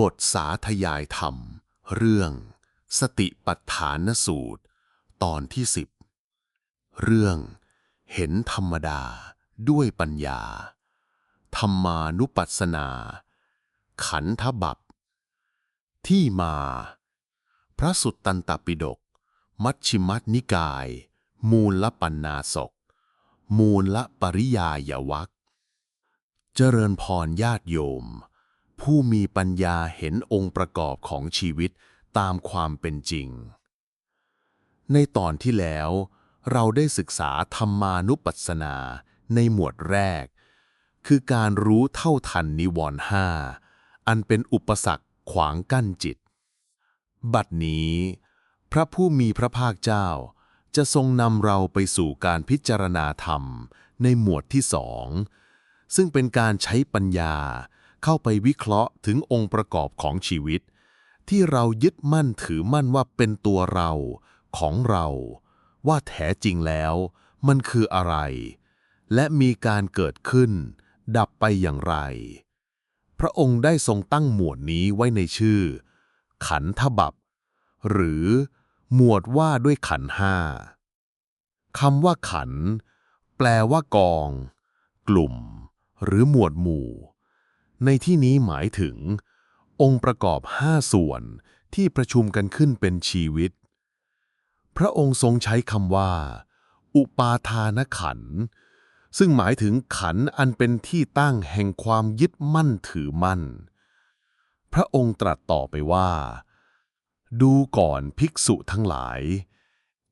บทสาธยายธรรม เรื่อง สติปัฏฐานสูตร ตอนที่สิบเรื่อง เห็นธรรมดาด้วยปัญญา ธรรมานุปัสสนา ขันธบัพที่มา พระสุตตันตปิฎกมัชชิมัตนิกาย มูลละปัญนาศก มูลละปริยายวักเจริญพรญาติโยม ผู้มีปัญญาเห็นองค์ประกอบของชีวิตตามความเป็นจริง ในตอนที่แล้ว เราได้ศึกษาธรรมานุปัสสนาในหมวดแรก คือการรู้เท่าทันนิวรณ์ห้าอันเป็นอุปสรรคขวางกั้นจิต บัดนี้ พระผู้มีพระภาคเจ้า จะทรงนำเราไปสู่การพิจารณาธรรมในหมวดที่สองซึ่งเป็นการใช้ปัญญา เข้าไปวิเคราะห์ถึงองค์ประกอบของชีวิต ที่เรายึดมั่นถือมั่นว่าเป็นตัวเราของเรา ว่าแท้จริงแล้วมันคืออะไร และมีการเกิดขึ้น ดับไปอย่างไร พระองค์ได้ทรงตั้งหมวดนี้ไว้ในชื่อ ขันธบัพหรือหมวดว่าด้วยขันห้าคำว่าขัน แปลว่ากอง กลุ่ม หรือหมวดหมู่ ในที่นี้หมายถึง องค์ประกอบห้าส่วนที่ประชุมกันขึ้นเป็นชีวิต พระองค์ทรงใช้คำว่า อุปาทานขัน ซึ่งหมายถึงขันอันเป็นที่ตั้งแห่งความยึดมั่นถือมั่น พระองค์ตรัสต่อไปว่า ดูก่อนภิกษุทั้งหลาย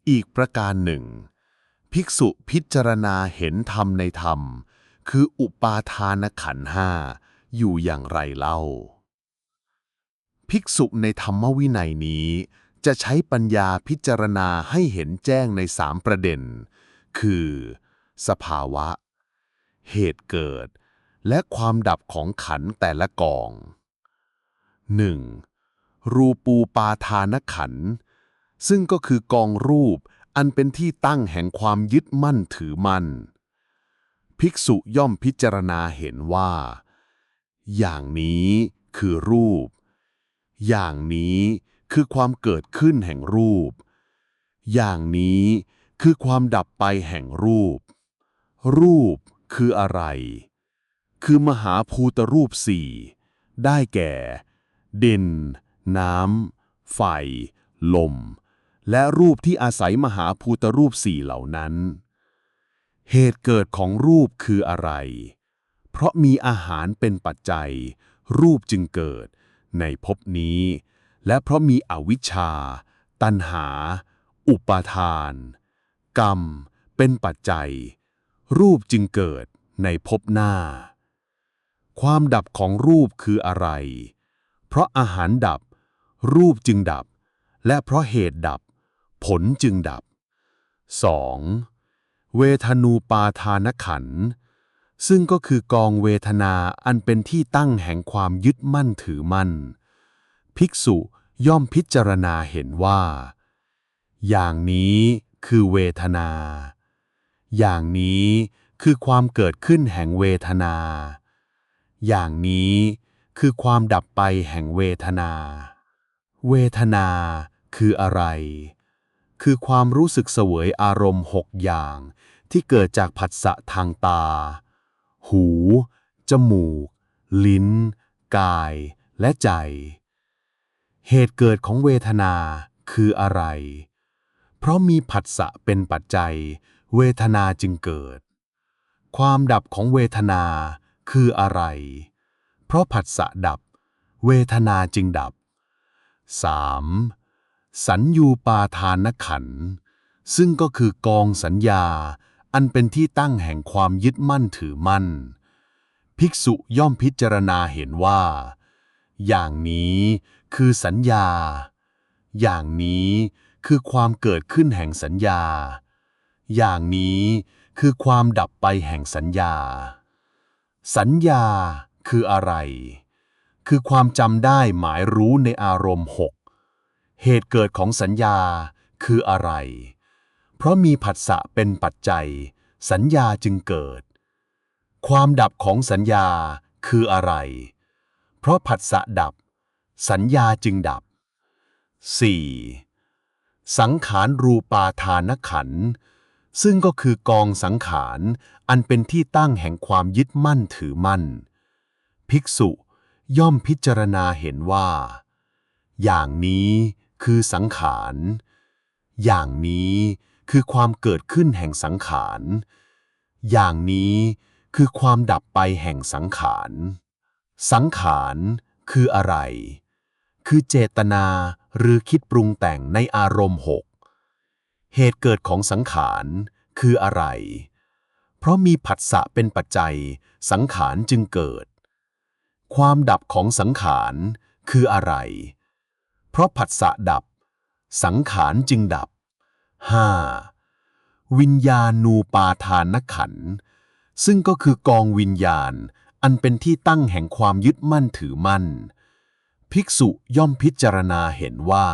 อีกประการหนึ่ง ภิกษุพิจารณาเห็นธรรมในธรรม คืออุปาทานขันห้า อยู่อย่างไรเล่า ภิกษุในธรรมวินัยนี้ จะใช้ปัญญาพิจารณาให้เห็นแจ้งในสามประเด็น คือ สภาวะ เหตุเกิด และความดับของขันแต่ละกอง 1. รูปูปาทานขัน ซึ่งก็คือกองรูปอันเป็นที่ตั้งแห่งความยึดมั่นถือมั่น ภิกษุย่อมพิจารณาเห็นว่า อย่างนี้คือรูป อย่างนี้คือความเกิดขึ้นแห่งรูป อย่างนี้คือความดับไปแห่งรูป รูปคืออะไร คือมหาภูตรูปสี่ ได้แก่ ดิน น้ำ ไฟ ลม และรูปที่อาศัยมหาภูตรูปสี่เหล่านั้น เหตุเกิดของรูปคืออะไร เพราะมีอาหารเป็นปัจจัย รูปจึงเกิด ในภพนี้ และเพราะมีอวิชชา ตัณหา อุปาทาน กรรม เป็นปัจจัย รูปจึงเกิดในภพหน้า ความดับของรูปคืออะไร เพราะอาหารดับ รูปจึงดับ และเพราะเหตุดับ ผลจึงดับ 2. เวทนูปาทานขันธ์ ซึ่งก็คือกองเวทนาอันเป็นที่ตั้งแห่งความยึดมั่นถือมั่น ภิกษุย่อมพิจารณาเห็นว่า อย่างนี้คือเวทนา อย่างนี้คือความเกิดขึ้นแห่งเวทนา อย่างนี้คือความดับไปแห่งเวทนา เวทนาคืออะไร คือความรู้สึกเสวยอารมณ์หกอย่างที่เกิดจากผัสสะทางตา หู จมูก ลิ้น กาย และใจ เหตุเกิดของเวทนาคืออะไร เพราะมีผัสสะเป็นปัจจัย เวทนาจึงเกิด ความดับของเวทนาคืออะไร เพราะผัสสะดับ เวทนาจึงดับ 3. สัญญูปาทานขัน ซึ่งก็คือกองสัญญา อันเป็นที่ตั้งแห่งความยึดมั่นถือมั่น ภิกษุย่อมพิจารณาเห็นว่า อย่างนี้คือสัญญา อย่างนี้คือความเกิดขึ้นแห่งสัญญา อย่างนี้คือความดับไปแห่งสัญญา สัญญาคืออะไร คือความจำได้หมายรู้ในอารมณ์หกเหตุเกิดของสัญญาคืออะไร เพราะมีผัสสะเป็นปัจจัย สัญญาจึงเกิด ความดับของสัญญาคืออะไร เพราะผัสสะดับ สัญญาจึงดับ 4. สังขารรูปาทานขัน ซึ่งก็คือกองสังขารอันเป็นที่ตั้งแห่งความยึดมั่นถือมั่น ภิกษุย่อมพิจารณาเห็นว่า อย่างนี้คือสังขาร อย่างนี้ คือความเกิดขึ้นแห่งสังขาร อย่างนี้คือความดับไปแห่งสังขาร สังขารคืออะไร คือเจตนาหรือคิดปรุงแต่งในอารมณ์หก เหตุเกิดของสังขารคืออะไร เพราะมีผัสสะเป็นปัจจัย สังขารจึงเกิด ความดับของสังขารคืออะไร เพราะผัสสะดับ สังขารจึงดับ 5. วิญญาณูปาทานขัน ซึ่งก็คือกองวิญญาณ อันเป็นที่ตั้งแห่งความยึดมั่นถือมั่น ภิกษุย่อมพิจารณาเห็นว่า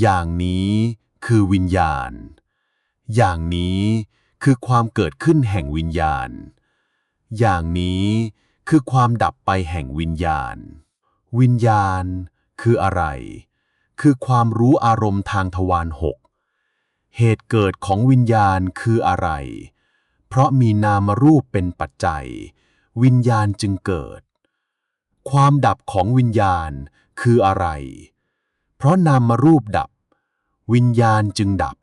อย่างนี้คือวิญญาณ อย่างนี้คือความเกิดขึ้นแห่งวิญญาณ อย่างนี้คือความดับไปแห่งวิญญาณ วิญญาณคืออะไร คือความรู้อารมณ์ทางทวารหก เหตุเกิดของวิญญาณคืออะไร เพราะมีนามรูปเป็นปัจจัย วิญญาณจึงเกิด ความดับของวิญญาณคืออะไร เพราะนามรูปดับ วิญญาณจึงดับ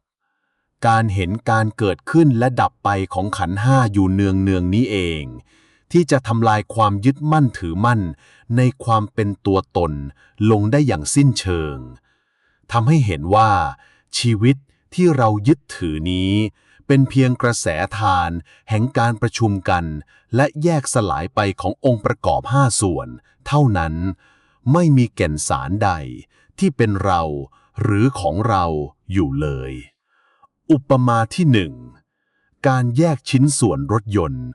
การเห็นการเกิดขึ้นและดับไปของขันห้าอยู่เนืองเนืองนี้เอง ที่จะทำลายความยึดมั่นถือมั่น ในความเป็นตัวตนลงได้อย่างสิ้นเชิงทำให้เห็นว่าชีวิต ที่เรายึดถือนี้ เป็นเพียงกระแสทาน แห่งการประชุมกัน และแยกสลายไปขององค์ประกอบห้าส่วน เท่านั้นไม่มีแก่นสารใด ที่เป็นเราหรือของเราอยู่เลย อุปมาที่หนึ่งการแยกชิ้นส่วนรถยนต์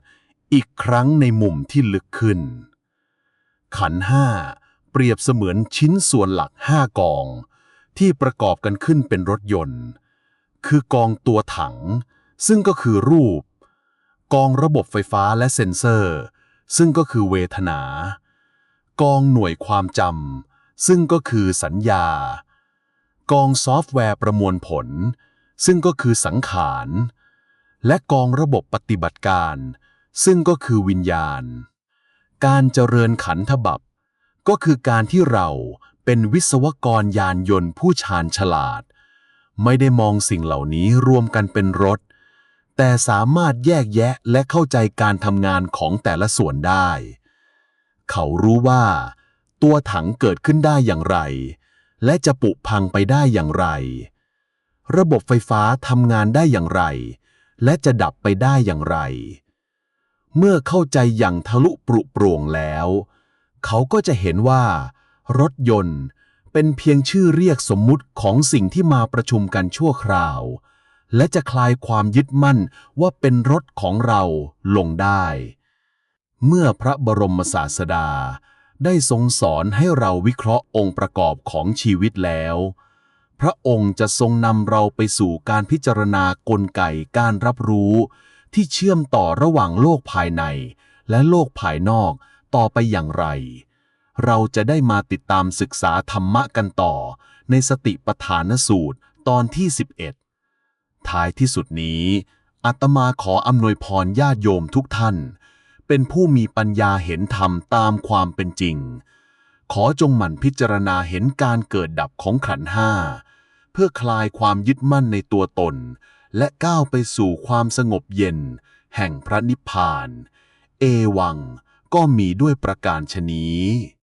อีกครั้งในมุมที่ลึกขึ้น ขันห้าเปรียบเสมือนชิ้นส่วนหลักห้ากอง ที่ประกอบกันขึ้นเป็นรถยนต์ คือกองตัวถัง ซึ่งก็คือรูป กองระบบไฟฟ้าและเซ็นเซอร์ ซึ่งก็คือเวทนา กองหน่วยความจำซึ่งก็คือสัญญา กองซอฟต์แวร์ประมวลผล ซึ่งก็คือสังขาร และกองระบบปฏิบัติการ ซึ่งก็คือวิญญาณ การเจริญขันธบับก็คือการที่เราเป็นวิศวกรยานยนต์ผู้ชาญฉลาด ไม่ได้มองสิ่งเหล่านี้รวมกันเป็นรถ แต่สามารถแยกแยะและเข้าใจการทำงานของแต่ละส่วนได้ เขารู้ว่า ตัวถังเกิดขึ้นได้อย่างไร และจะปุพังไปได้อย่างไร ระบบไฟฟ้าทำงานได้อย่างไร และจะดับไปได้อย่างไร เมื่อเข้าใจอย่างทะลุปรุโปร่งแล้ว เขาก็จะเห็นว่ารถยนต์ เป็นเพียงชื่อเรียกสมมุติของสิ่งที่มาประชุมกันชั่วคราว และจะคลายความยึดมั่นว่าเป็นรถของเราลงได้ เมื่อพระบรมศาสดา ได้ทรงสอนให้เราวิเคราะห์องค์ประกอบของชีวิตแล้ว พระองค์จะทรงนำเราไปสู่การพิจารณากลไกการรับรู้ ที่เชื่อมต่อระหว่างโลกภายใน และโลกภายนอกต่อไปอย่างไร เราจะได้มาติดตามศึกษาธรรมะกันต่อ ในสติปัฏฐานสูตรตอนที่ 11 ท้ายที่สุดนี้อาตมาขออำนวยพรญาติโยมทุกท่าน เป็นผู้มีปัญญาเห็นธรรมตามความเป็นจริง ขอจงหมั่นพิจารณาเห็นการเกิดดับของขันห้าเพื่อคลายความยึดมั่นในตัวตน และก้าวไปสู่ความสงบเย็น แห่งพระนิพพาน เอวังก็มีด้วยประการชนี้